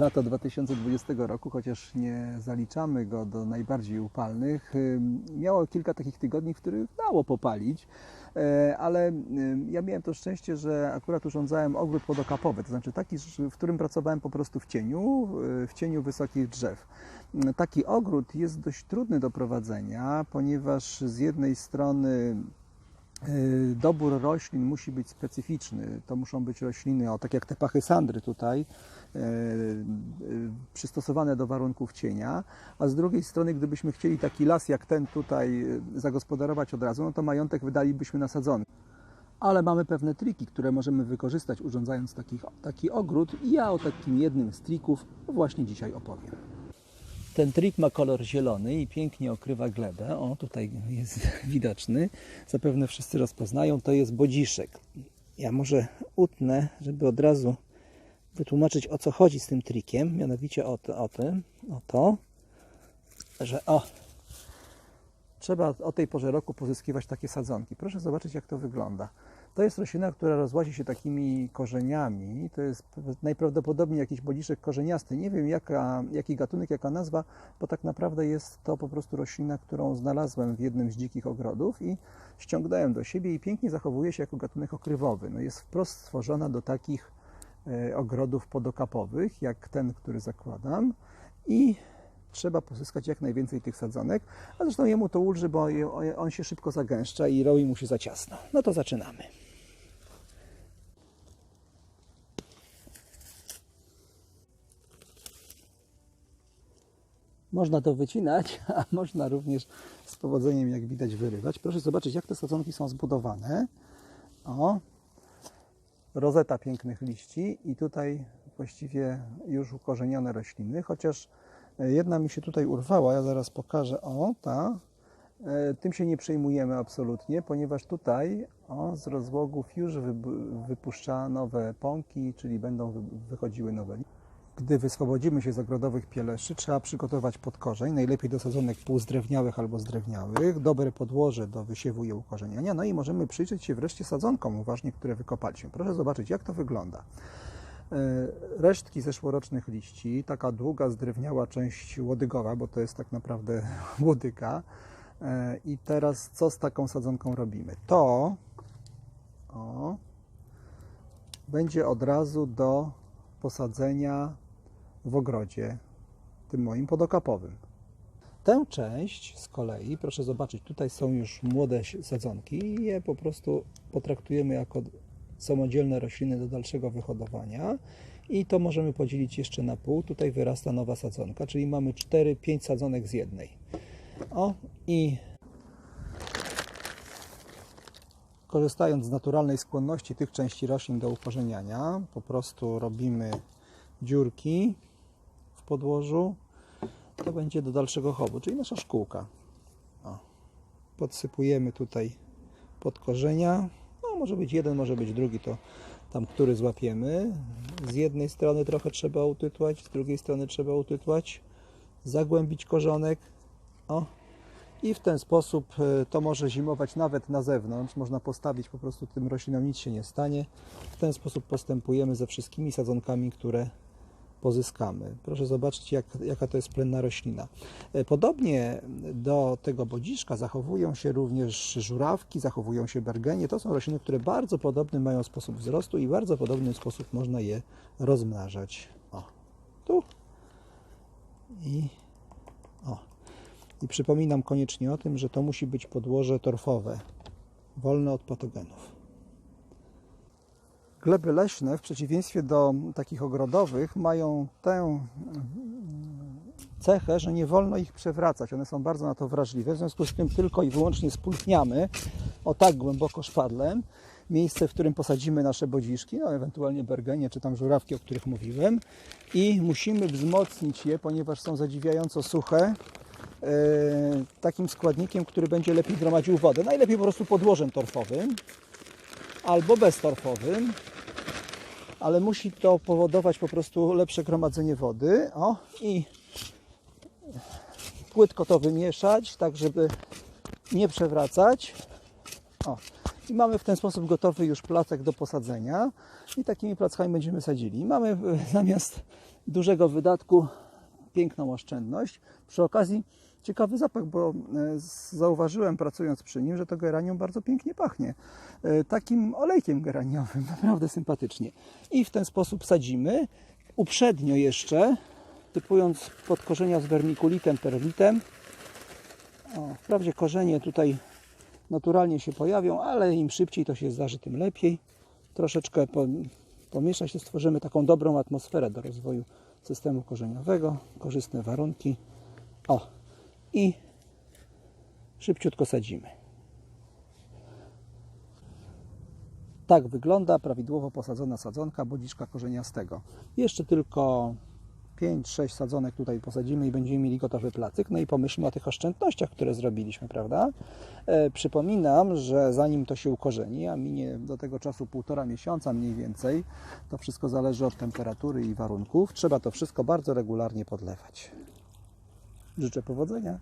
lato 2020 roku, chociaż nie zaliczamy go do najbardziej upalnych, miało kilka takich tygodni, w których dało popalić, E, ale ja miałem to szczęście, że akurat urządzałem ogród podokapowy, to znaczy taki, w którym pracowałem po prostu w cieniu, y, w cieniu wysokich drzew. Taki ogród jest dość trudny do prowadzenia, ponieważ z jednej strony dobór roślin musi być specyficzny. To muszą być rośliny, o, tak jak te pachysandry tutaj, y, y, przystosowane do warunków cienia, a z drugiej strony, gdybyśmy chcieli taki las jak ten tutaj y, zagospodarować od razu, no to majątek wydalibyśmy na sadzonki. Ale mamy pewne triki, które możemy wykorzystać urządzając taki, taki ogród i ja o takim jednym z trików właśnie dzisiaj opowiem. Ten trik ma kolor zielony i pięknie okrywa glebę. O, tutaj jest widoczny. Zapewne wszyscy rozpoznają. To jest bodziszek. Ja może utnę, żeby od razu wytłumaczyć o co chodzi z tym trikiem. Mianowicie o, to, o tym, o to, że o, trzeba o tej porze roku pozyskiwać takie sadzonki. Proszę zobaczyć, jak to wygląda. To jest roślina, która rozłazi się takimi korzeniami. To jest najprawdopodobniej jakiś bodziszek korzeniasty. Nie wiem, jaka, jaki gatunek, jaka nazwa, bo tak naprawdę jest to po prostu roślina, którą znalazłem w jednym z dzikich ogrodów i ściągnąłem do siebie i pięknie zachowuje się jako gatunek okrywowy. No jest wprost stworzona do takich e, ogrodów podokapowych, jak ten, który zakładam. I trzeba pozyskać jak najwięcej tych sadzonek, a zresztą jemu to ulży, bo on się szybko zagęszcza i robi mu się za ciasno. No to zaczynamy. Można to wycinać, a można również z powodzeniem, jak widać, wyrywać. Proszę zobaczyć, jak te sadzonki są zbudowane. O, rozeta pięknych liści i tutaj właściwie już ukorzenione rośliny, chociaż jedna mi się tutaj urwała, ja zaraz pokażę, o ta, E, tym się nie przejmujemy absolutnie, ponieważ tutaj o, z rozłogów już wy- wypuszcza nowe pąki, czyli będą wy- wychodziły nowe. Gdy wyswobodzimy się z ogrodowych pieleszy, trzeba przygotować podkorzeń, najlepiej do sadzonek półzdrewniałych albo zdrewniałych, dobre podłoże do wysiewu i ukorzeniania, no i możemy przyjrzeć się wreszcie sadzonkom uważnie, które wykopaliśmy. Proszę zobaczyć, jak to wygląda. E, Resztki zeszłorocznych liści, taka długa, zdrewniała część łodygowa, bo to jest tak naprawdę łodyga. E, I teraz co z taką sadzonką robimy? To o, będzie od razu do posadzenia w ogrodzie, tym moim podokapowym. Tę część z kolei, proszę zobaczyć, tutaj są już młode sadzonki i je po prostu potraktujemy jako samodzielne rośliny do dalszego wyhodowania. I to możemy podzielić jeszcze na pół. Tutaj wyrasta nowa sadzonka, czyli mamy 4-5 sadzonek z jednej. O, i korzystając z naturalnej skłonności tych części roślin do ukorzeniania, po prostu robimy dziurki w podłożu. To będzie do dalszego chowu, czyli nasza szkółka. O. Podsypujemy tutaj pod korzenia. Może być jeden, może być drugi, to tam, który złapiemy. Z jednej strony trochę trzeba utytłać, z drugiej strony trzeba utytłać, zagłębić korzonek. O, i w ten sposób e, to może zimować nawet na zewnątrz. Można postawić po prostu tym roślinom, nic się nie stanie. W ten sposób postępujemy ze wszystkimi sadzonkami, które pozyskamy. Proszę zobaczyć, jak, jaka to jest plenna roślina. E, Podobnie do tego bodziszka zachowują się również żurawki, zachowują się bergenie. To są rośliny, które bardzo podobny mają sposób wzrostu i bardzo podobny sposób można je rozmnażać. O, tu i o. I przypominam koniecznie o tym, że to musi być podłoże torfowe, wolne od patogenów. Gleby leśne, w przeciwieństwie do takich ogrodowych, mają tę mm, cechę, że nie wolno ich przewracać. One są bardzo na to wrażliwe. W związku z tym tylko i wyłącznie spulchniamy o tak głęboko szpadlem miejsce, w którym posadzimy nasze bodziszki, no ewentualnie bergenie czy tam żurawki, o których mówiłem. I musimy wzmocnić je, ponieważ są zadziwiająco suche, e, takim składnikiem, który będzie lepiej gromadził wodę. Najlepiej po prostu podłożem torfowym albo beztorfowym, ale musi to powodować po prostu lepsze gromadzenie wody. O, i płytko to wymieszać, tak żeby nie przewracać. O. I mamy w ten sposób gotowy już placek do posadzenia i takimi plackami będziemy sadzili. Mamy e, zamiast dużego wydatku piękną oszczędność. Przy okazji ciekawy zapach, bo e, zauważyłem pracując przy nim, że to geranium bardzo pięknie pachnie. E, Takim olejkiem geraniowym, naprawdę sympatycznie. I w ten sposób sadzimy. Uprzednio jeszcze, typując podkorzenia z wermikulitem, perlitem. O, wprawdzie korzenie tutaj naturalnie się pojawią, ale im szybciej to się zdarzy, tym lepiej. Troszeczkę po, pomieszać, to stworzymy taką dobrą atmosferę do rozwoju systemu korzeniowego, korzystne warunki. O, i szybciutko sadzimy. Tak wygląda prawidłowo posadzona sadzonka bodziczka korzeniastego. Jeszcze tylko 5-6 sadzonek tutaj posadzimy i będziemy mieli gotowy placyk. No i pomyślmy o tych oszczędnościach, które zrobiliśmy, prawda? E, przypominam, że zanim to się ukorzeni, a minie do tego czasu półtora miesiąca mniej więcej, to wszystko zależy od temperatury i warunków, trzeba to wszystko bardzo regularnie podlewać. Życzę powodzenia.